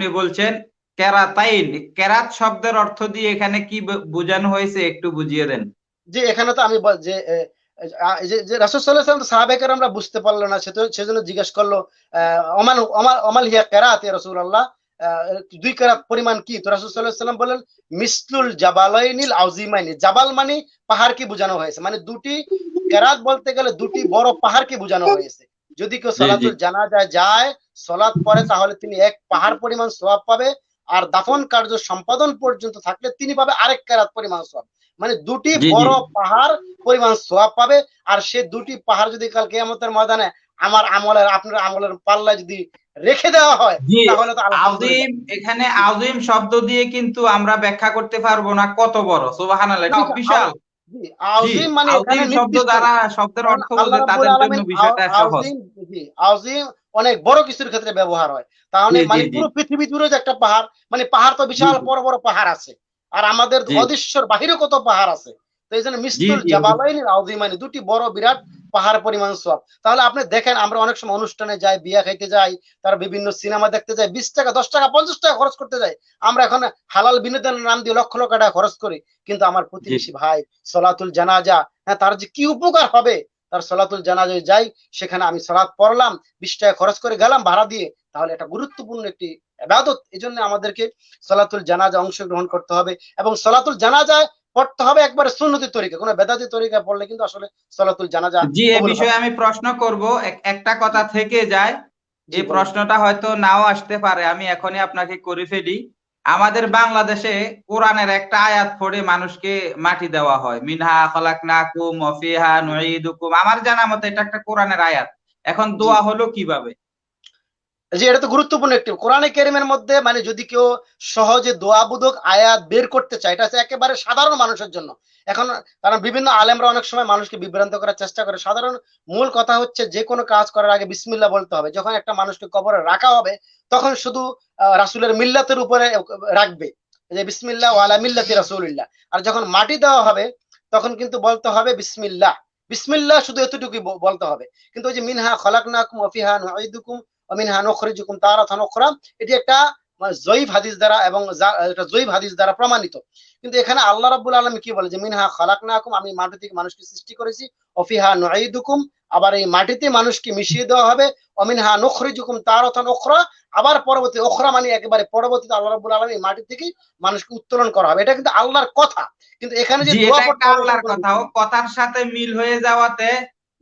আপনি বলছেন কেরাতাইন কেরাত শব্দের অর্থ দিয়ে এখানে কি বোঝানো হয়েছে একটু বুঝিয়ে দেন। যে এখানে তো আমি যে যে রাসূল আলাইহি আমরা বুঝতে পারল না সে তো সেজন্য জিজ্ঞেস করল অমান অমাল অমাল হিয়া কেরাত রাসূলুল্লাহ? আহ, দুই কেরাত পরিমাণ কি? তো রাসূল বলেন মিসলুল জাবালাইনিল আউজিমাইনি জাবাল মানে পাহাড় কি বোঝানো হয়েছে? মানে দুটি কেরাত বলতে গেলে দুটি বড় পাহাড় কি বোঝানো হয়েছে? যদি কেউ জি। জানাজা যায় সলাৎ পড়ে তাহলে তিনি এক পাহাড় পরিমাণ সওয়াব পাবে আর দাফন কার্য সম্পাদন পর্যন্ত থাকলে তিনি পাবে আরেক কেরাত পরিমাণ সওয়াব মানে দুটি। বড় পাহাড় পরিমাণ সোয়াব পাবে আর সে দুটি পাহাড় যদি কাল কেয়ামতের ময়দানে আমার আমলের আপনার আমলের পাল্লা যদি রেখে দেওয়া হয় তাহলে তো। আজিম এখানে আজিম শব্দ দিয়ে কিন্তু আমরা ব্যাখ্যা করতে পারব না কত বড় সুবহানাল্লাহ বিশাল আউজিম মানে এখানে শব্দ দ্বারা শব্দের অর্থ বোঝে তাদের জন্য বিষয়টা সহজ। আউজিম অনেক বড় কিছুর ক্ষেত্রে ব্যবহার হয়। তাহলে মানে পুরো পৃথিবী জুড়ে যে একটা পাহাড় মানে পাহাড় তো বিশাল বড় বড় পাহাড় আছে। আর আমাদের। অদৃশ্যর বাহিরে কত পাহাড় আছে। তো এই জন্য মিস্তুল। জাবালাইন আউজিমাইনি দুটি বড় বিরাট পাহাড় পরিমাণ সব। তাহলে আপনি দেখেন আমরা অনেক সময় অনুষ্ঠানে যাই বিয়া খাইতে যাই তার বিভিন্ন সিনেমা দেখতে যাই বিশ টাকা দশ টাকা পঞ্চাশ টাকা খরচ করতে যাই। আমরা এখন হালাল বিনোদনের নাম দিয়ে লক্ষ লক্ষ টাকা খরচ করি। কিন্তু আমার প্রতিবেশী ভাই সলাতুল জানাজা হ্যাঁ তার যে কি উপকার হবে? তার সলাতুল জানাজায় যাই সেখানে আমি সলাৎ পড়লাম বিশ টাকা খরচ করে গেলাম ভাড়া দিয়ে। তাহলে এটা গুরুত্বপূর্ণ একটি ইবাদত এই জন্য আমাদেরকে সলাতুল জানাজা অংশগ্রহণ করতে হবে এবং সলাতুল জানাজায় পড়তে হবে একবারে সুন্নতি তরিকা কোনো বেদাতি তরিকা পড়লে কিন্তু আসলে সলাতুল জানাজা জি এ কবুল হবে বিষয়ে আমি প্রশ্ন করব। একটা কথা থেকে যায় এই প্রশ্নটা হয়তো নাও আসতে পারে আমি এখনই আপনাকে করে ফেলি। আমাদের বাংলাদেশে কোরআনের একটা আয়াত পড়ে মানুষকে মাটি দেওয়া হয়। মিনহা খলাকনাকুম ওয়া ফিহা নুঈদুকুম। আমার জানা মতে এটা একটা কোরআনের আয়াত। এখন দোয়া হলো কীভাবে? জি এটা তো গুরুত্বপূর্ণ একটি। কোরআনে কেরিমের মধ্যে মানে যদি কেউ সহজে দোয়াবোধক আয়াত বের করতে চায়, এটা হচ্ছে একেবারে সাধারণ মানুষের জন্য। এখন কারণ বিভিন্ন আলেমরা অনেক সময় মানুষকে বিভ্রান্ত করার চেষ্টা করে। সাধারণ মূল কথা হচ্ছে যে কোনো কাজ করার আগে বিসমিল্লাহ বলতে হবে। যখন একটা মানুষকে কবরে রাখা হবে, তখন শুধু রাসূলের মিল্লাতের উপরে রাখবে। যে বিসমিল্লাহ ওয়ালা মিল্লাতি রাসূলিল্লাহ। আর যখন মাটি দেওয়া হবে, তখন কিন্তু বলতে হবে বিসমিল্লাহ। বিসমিল্লাহ শুধু এতটুকুই বলতে হবে। কিন্তু ওই যে মিনহা খলাকনাকুম ওয়া ফিহা এটি একটা মানে জয়ীফ হাদিস দ্বারা এবং এটা জয়ীফ হাদিস দ্বারা প্রমাণিত। কিন্তু এখানে আল্লাহ রাব্বুল আলামিন কি বলে যে মিনহা খালাকনাকুম আমি মাটি থেকে মানুষকে সৃষ্টি করেছি। অফিহা নুঈদুকুম আবার এই মাটিতে মানুষকে মিশিয়ে দেওয়া হবে। অমিনহা নখরিজুকুম তারাতান উখরা আবার পরবর্তী উখরা মানে একেবারে পরবর্তীতে আল্লাহ রাব্বুল আলামিন এই মাটি থেকে মানুষকে উত্তোলন করা হবে। এটা কিন্তু আল্লাহর কথা। কিন্তু এখানে যে আল্লাহর কথা। ও কথার সাথে মিল হয়ে যাওয়াতে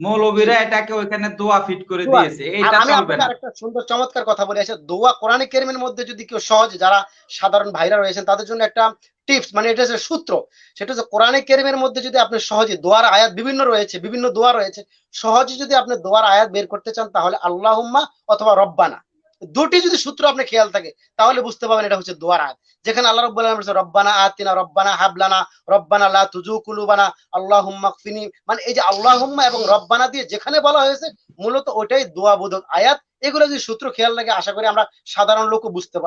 মৌলবীরা এটাকে ওইখানে দোয়া ফিট করে দিয়েছে এটা চলবে না। আরেকটা সুন্দর চমৎকার কথা বলে আছে দোয়া কোরআনে কেরিমের মধ্যে যদি কেউ সহজ যারা সাধারণ ভাইরা রয়েছেন তাদের জন্য একটা টিপস মানে এটা হচ্ছে সূত্র। সেটা হচ্ছে কোরআনে কেরিমের মধ্যে যদি আপনি সহজে দোয়ার আয়াত বিভিন্ন রয়েছে বিভিন্ন দোয়া রয়েছে সহজে যদি আপনি দোয়ার আয়াত বের করতে চান তাহলে আল্লাহুম্মা অথবা রব্বানা। দুটি যদি সূত্র আপনি খেয়াল থাকে, তাহলে বুঝতে পারবেন এটা হচ্ছে দোয়ার আয়াত যেখানে আল্লাহ রব্বুল আলামিন বলেছে রব্বানা আতিনা, রব্বানা হাবলানা রব্বানা লা তুজু কুলুবানা, আল্লাহুম্মা কফিনি মানে এই যে আল্লাহুম্মা এবং রব্বানা দিয়ে যেখানে বলা হয়েছে, মূলত ওটাই দোয়া বোধক আয়াত। এগুলো যদি সূত্র খেয়াল লাগে আশা করি আমরা সাধারণ লোকও বুঝতে পারব।